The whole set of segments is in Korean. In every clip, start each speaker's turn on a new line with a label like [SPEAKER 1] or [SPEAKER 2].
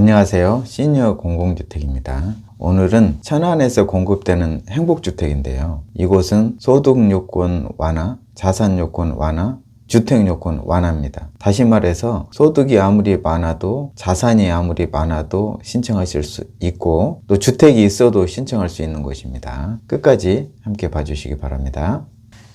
[SPEAKER 1] 안녕하세요. 시니어 공공주택입니다. 오늘은 천안에서 공급되는 행복주택인데요. 이곳은 소득요건 완화, 자산요건 완화, 주택요건 완화입니다. 다시 말해서 소득이 아무리 많아도 자산이 아무리 많아도 신청하실 수 있고 또 주택이 있어도 신청할 수 있는 곳입니다. 끝까지 함께 봐주시기 바랍니다.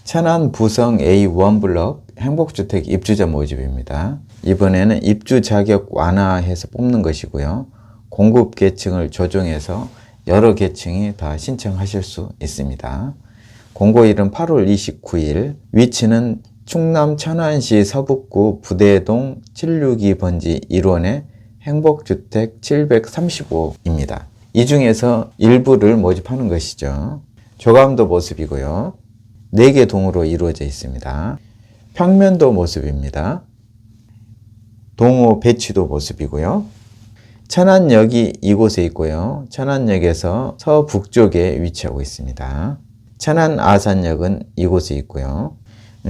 [SPEAKER 1] 천안 부성 A1 블럭 행복주택 입주자 모집입니다. 이번에는 입주 자격 완화해서 뽑는 것이고요. 공급 계층을 조정해서 여러 계층이 다 신청하실 수 있습니다. 공고일은 8월 29일, 위치는 충남 천안시 서북구 부대동 762번지 1원의 행복주택 735입니다. 이 중에서 일부를 모집하는 것이죠. 조감도 모습이고요. 4개 동으로 이루어져 있습니다. 평면도 모습입니다. 동호 배치도 모습이고요. 천안역이 이곳에 있고요. 천안역에서 서북쪽에 위치하고 있습니다. 천안 아산역은 이곳에 있고요.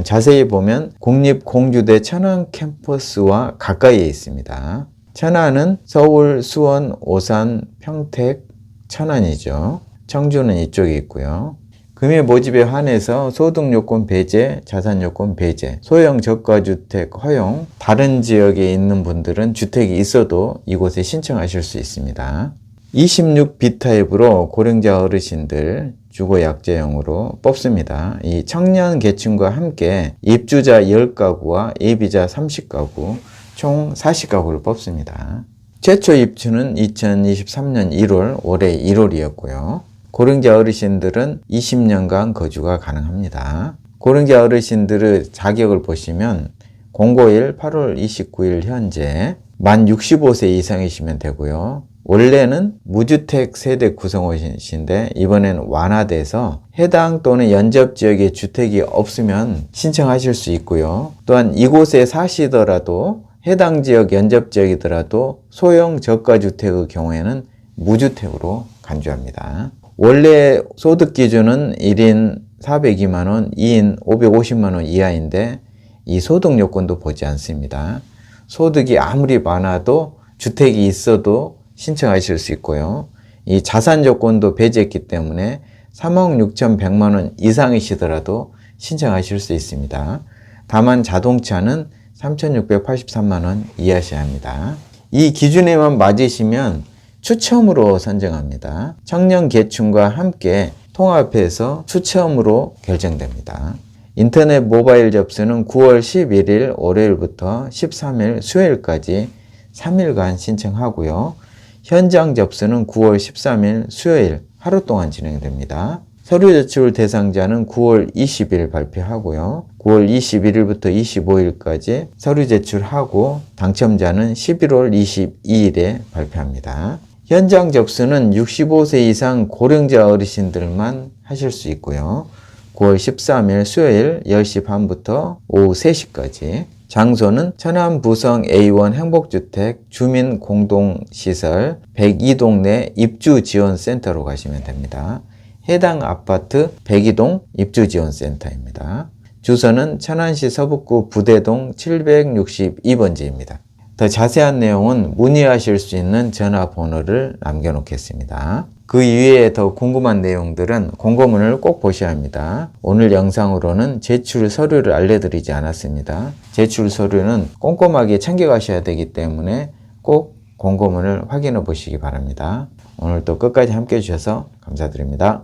[SPEAKER 1] 자세히 보면 국립공주대 천안 캠퍼스와 가까이에 있습니다. 천안은 서울, 수원, 오산, 평택, 천안이죠. 청주는 이쪽에 있고요. 금융 모집에 한해서 소득요건 배제, 자산요건 배제, 소형 저가주택 허용, 다른 지역에 있는 분들은 주택이 있어도 이곳에 신청하실 수 있습니다. 26B타입으로 고령자 어르신들 주거약자형으로 뽑습니다. 이 청년 계층과 함께 입주자 10가구와 예비자 30가구, 총 40가구를 뽑습니다. 최초 입주는 2023년 1월, 올해 1월이었고요. 고령자 어르신들은 20년간 거주가 가능합니다. 고령자 어르신들의 자격을 보시면 공고일 8월 29일 현재 만 65세 이상이시면 되고요. 원래는 무주택 세대 구성원이신데 이번엔 완화돼서 해당 또는 연접 지역에 주택이 없으면 신청하실 수 있고요. 또한 이곳에 사시더라도 해당 지역 연접 지역이더라도 소형 저가 주택의 경우에는 무주택으로 간주합니다. 원래 소득 기준은 1인 402만 원, 2인 550만 원 이하인데 이 소득 요건도 보지 않습니다. 소득이 아무리 많아도 주택이 있어도 신청하실 수 있고요. 이 자산 조건도 배제했기 때문에 3억 6,100만 원 이상이시더라도 신청하실 수 있습니다. 다만 자동차는 3,683만 원 이하셔야 합니다. 이 기준에만 맞으시면 추첨으로 선정합니다. 청년 계층과 함께 통합해서 추첨으로 결정됩니다. 인터넷 모바일 접수는 9월 11일 월요일부터 13일 수요일까지 3일간 신청하고요. 현장 접수는 9월 13일 수요일 하루 동안 진행됩니다. 서류 제출 대상자는 9월 20일 발표하고요. 9월 21일부터 25일까지 서류 제출하고 당첨자는 11월 22일에 발표합니다. 현장 접수는 65세 이상 고령자 어르신들만 하실 수 있고요. 9월 13일 수요일 10시 반부터 오후 3시까지 장소는 천안 부성 A1 행복주택 주민 공동시설 102동 내 입주지원센터로 가시면 됩니다. 해당 아파트 102동 입주지원센터입니다. 주소는 천안시 서북구 부대동 762번지입니다. 더 자세한 내용은 문의하실 수 있는 전화번호를 남겨놓겠습니다. 그 이외에 더 궁금한 내용들은 공고문을 꼭 보셔야 합니다. 오늘 영상으로는 제출 서류를 알려드리지 않았습니다. 제출 서류는 꼼꼼하게 챙겨가셔야 되기 때문에 꼭 공고문을 확인해 보시기 바랍니다. 오늘도 끝까지 함께 해주셔서 감사드립니다.